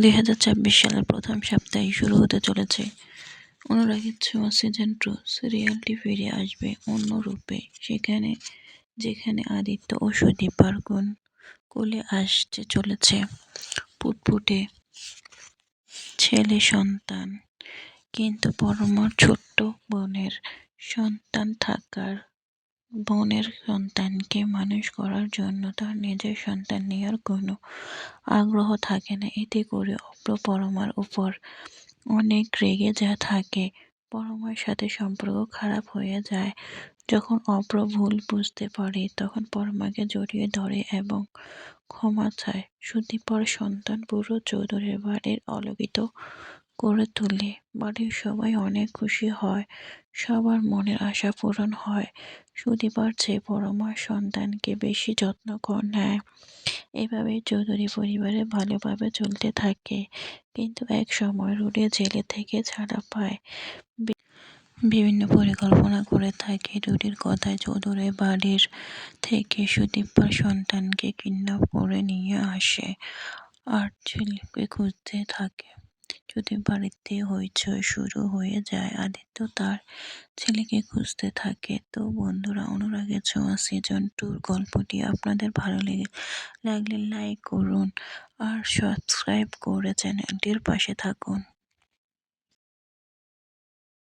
দুই হাজার ছাব্বিশ সালের প্রথম সপ্তাহে শুরু হতে চলেছে। অনুরাগের ছোঁয়া সিজন টু সিরিয়ালটি ফিরে আসবে অন্য রূপে, সেখানে, যেখানে আদিত্য ও সুদীপার গুণ কোলে আসতে চলেছে। ফুটফুটে ছেলে সন্তান, কিন্তু পরমার ছোট্ট বোনের সন্তান থাকার বোনের সন্তানকে মানুষ করার জন্য তার নিজের সন্তান নেওয়ার কোনো আগ্রহ থাকে না। এতে করে অপ্র পরমার উপর অনেক রেগে যা থাকে। পরমার সাথে সম্পর্ক খারাপ হয়ে যায়। যখন অপ্র ভুল বুঝতে পারে, তখন পরমাকে জড়িয়ে ধরে এবং ক্ষমা চায়। সুদীপর সন্তান পুরো চৌধুরীর বাড়ির আলোকিত করে তোলে। বাড়ির সবাই অনেক খুশি হয়, সবার মনের আশা পূরণ হয়। সুদীপার চেয়ে পরমার সন্তানকে বেশি যত্ন করে, নেয়। এভাবেই চৌধুরী পরিবারে ভালোভাবে চলতে থাকে। কিন্তু এক সময় রুডি জেলে থেকে ছাড়া পায়। বিভিন্ন পরিকল্পনা করে থাকে। রুডির কথায় চৌধুরী বাড়ির থেকে সুদীপার সন্তানকে কিডন্যাপ করে নিয়ে আসে। আর ছেলেকে খুঁজতে থাকে। যদি বাড়িতে হইচই শুরু হয়ে যায়, আদিত্য তার ছেলেকে খুঁজতে থাকে। তো বন্ধুরা অনুরাগের ছোঁয়া সিজন টুর গল্পটি আপনাদের ভালো লেগে লাগলে লাইক করুন আর সাবস্ক্রাইব করে চ্যানেলটির পাশে থাকুন।